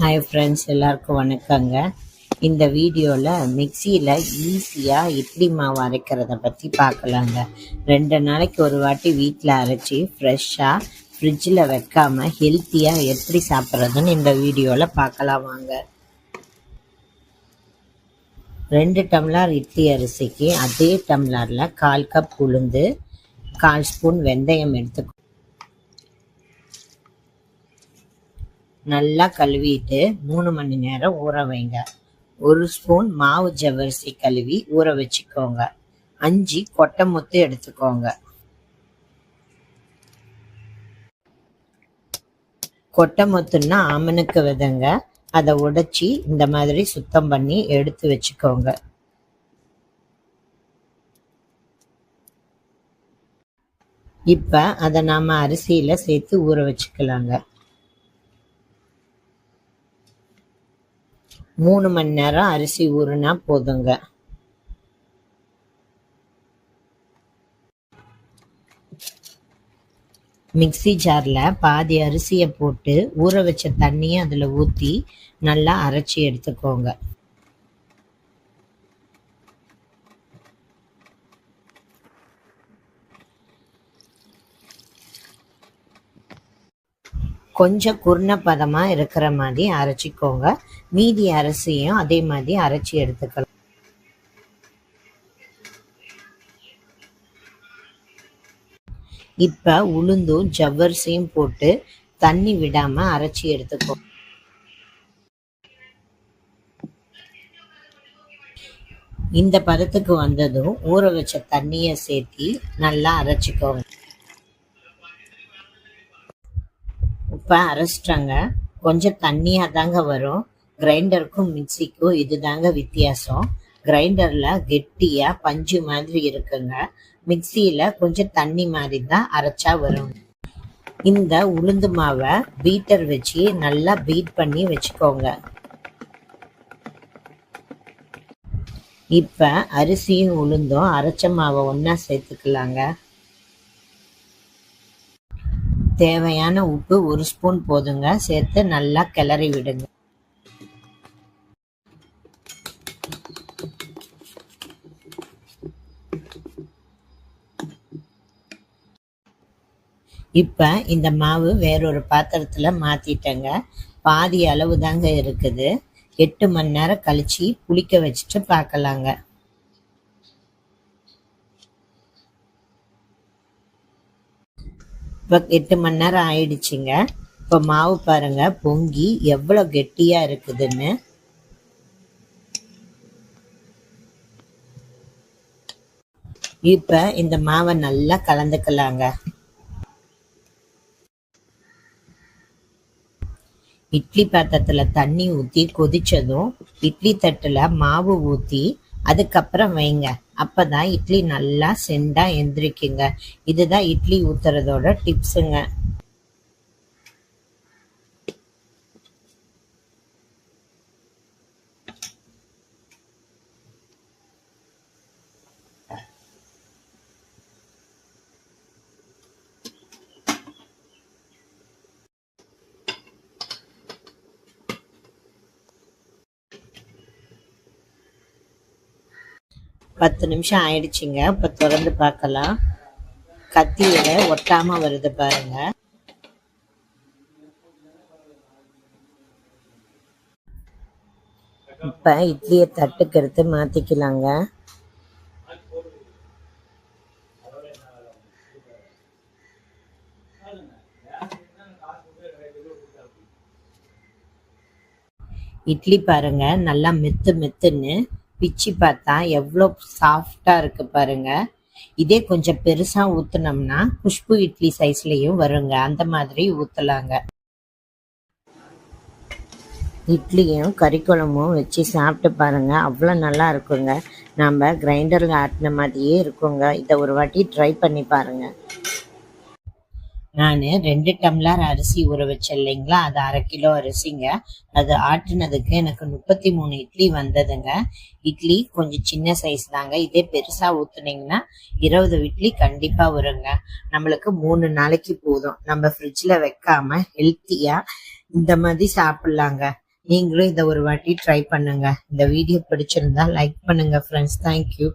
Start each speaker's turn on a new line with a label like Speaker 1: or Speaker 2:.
Speaker 1: Hi friends எல்லாருக்கும் வணக்கங்க. இந்த வீடியோவில் மிக்சியில் ஈஸியாக இட்லி மாவு அரைக்கிறத பற்றி பார்க்கலாங்க. ரெண்டு நாளைக்கு ஒரு வாட்டி வீட்டில் அரைச்சி ஃப்ரெஷ்ஷாக ஃப்ரிட்ஜில் வைக்காம ஹெல்த்தியாக எப்படி சாப்பிட்றதுன்னு இந்த வீடியோவில் பார்க்கலாம் வாங்க. ரெண்டு டம்ளர் இட்லி அரிசிக்கு அதே டம்ளாரில் கால் கப் உளுந்து கால் ஸ்பூன் வெந்தயம் எடுத்துக்கோ நல்லா கழுவிட்டு மூணு மணி நேரம் ஊற வைங்க. ஒரு ஸ்பூன் மாவு ஜவ்வரிசி கழுவி ஊற வச்சுக்கோங்க. அஞ்சு கொட்டை முத்து எடுத்துக்கோங்க. கொட்டை முத்துன்னா ஆமனுக்கு விதங்க. அதை உடைச்சி இந்த மாதிரி சுத்தம் பண்ணி எடுத்து வச்சுக்கோங்க. இப்ப அதை நாம அரிசியில சேர்த்து ஊற வச்சுக்கலாங்க. மூணு மணி நேரம் அரிசி ஊறுனா போதுங்க. மிக்ஸி ஜாரில் பாதி அரிசியை போட்டு ஊற வச்ச தண்ணியை அதில் ஊற்றி நல்லா அரைச்சி எடுத்துக்கோங்க. கொஞ்சம் குருண பதமாக இருக்கிற மாதிரி அரைச்சிக்கோங்க. மீதி அரிசியும் அதே மாதிரி அரைச்சி எடுத்துக்கலாம். இப்போ உளுந்தும் ஜவ்வரிசியும் போட்டு தண்ணி விடாம அரைச்சி எடுத்துக்கோ. இந்த பதத்துக்கு வந்ததும் ஊற வச்ச தண்ணியை சேர்த்தி நல்லா அரைச்சிக்கோங்க. இப்போ அரைச்சிட்டாங்க. கொஞ்சம் தண்ணியாக தாங்க வரும். கிரைண்டருக்கும் மிக்சிக்கும் இதுதாங்க வித்தியாசம். கிரைண்டரில் கெட்டியாக பஞ்சு மாதிரி இருக்குங்க. மிக்சியில் கொஞ்சம் தண்ணி மாதிரி தான் அரைச்சா வரும். இந்த உளுந்து மாவை பீட்டர் வச்சு நல்லா பீட் பண்ணி வச்சுக்கோங்க. இப்போ அரிசியும் உளுந்தும் அரைச்ச மாவை ஒன்றா சேர்த்துக்கலாங்க. தேவையான உப்பு ஒரு ஸ்பூன் போதுங்க. சேர்த்து நல்லா கிளறி விடுங்க. இப்போ இந்த மாவு வேறொரு பாத்திரத்தில் மாற்றிட்டேங்க பாதி அளவு தாங்க இருக்குது. எட்டு மணி நேரம் கழிச்சு புளிக்க வச்சுட்டு பார்க்கலாங்க இப்போ எட்டு மணி நேரம் ஆயிடுச்சுங்க. இப்போ மாவு பாருங்க பொங்கி எவ்வளோ கெட்டியா இருக்குதுன்னு. இப்போ இந்த மாவை நல்லா கலந்துக்கலாங்க. இட்லி பாத்திரத்தில் தண்ணி ஊற்றி கொதிச்சதும் இட்லி தட்டில் மாவு ஊற்றி அதுக்கப்புறம் வைங்க. அப்போ தான் இட்லி நல்லா செண்டாக எந்திரிக்குங்க. இதுதான் இட்லி ஊற்றுறதோட டிப்ஸுங்க பத்து நிமிஷம் ஆயிடுச்சுங்க. இப்போ திறந்து பார்க்கலாம். கத்தியில ஒட்டாம வருது பாருங்க. இப்ப இட்லியை தட்டுக்கு எடுத்து மாத்திக்கலாங்க. இட்லி பாருங்க நல்லா மெத்து மெத்துன்னு பிச்சு பார்த்தா எவ்வளோ சாஃப்டாக இருக்கு பாருங்க. இதே கொஞ்சம் பெருசாக ஊற்றுனோம்னா குஷ்பு இட்லி சைஸ்லேயும் வருங்க. அந்த மாதிரி ஊற்றலாங்க இட்லியும் கறி குழம்பும் வச்சு சாப்பிட்டு பாருங்க. அவ்வளோ நல்லா இருக்குங்க. நம்ம கிரைண்டரில் ஆட்டின மாதிரியே இருக்குங்க. இதை ஒரு வாட்டி ட்ரை பண்ணி பாருங்க. நான் ரெண்டு டம்ளர் அரிசி ஊற வச்சேன் இல்லைங்களா? அது அரை கிலோ அரிசிங்க. அது ஆட்டினதுக்கு எனக்கு முப்பத்தி மூணு இட்லி வந்ததுங்க. இட்லி கொஞ்சம் சின்ன சைஸ் தாங்க. இதே பெருசாக ஊற்றுனீங்கன்னா இருபது இட்லி கண்டிப்பாக வருங்க. நம்மளுக்கு மூணு நாளைக்கு போதும். நம்ம ஃப்ரிட்ஜில் வைக்காம ஹெல்த்தியாக இந்த மாதிரி சாப்பிட்லாங்க. நீங்களும் இதை ஒரு வாட்டி ட்ரை பண்ணுங்க. இந்த வீடியோ பிடிச்சிருந்தா லைக் பண்ணுங்க ஃப்ரெண்ட்ஸ் தேங்க்யூ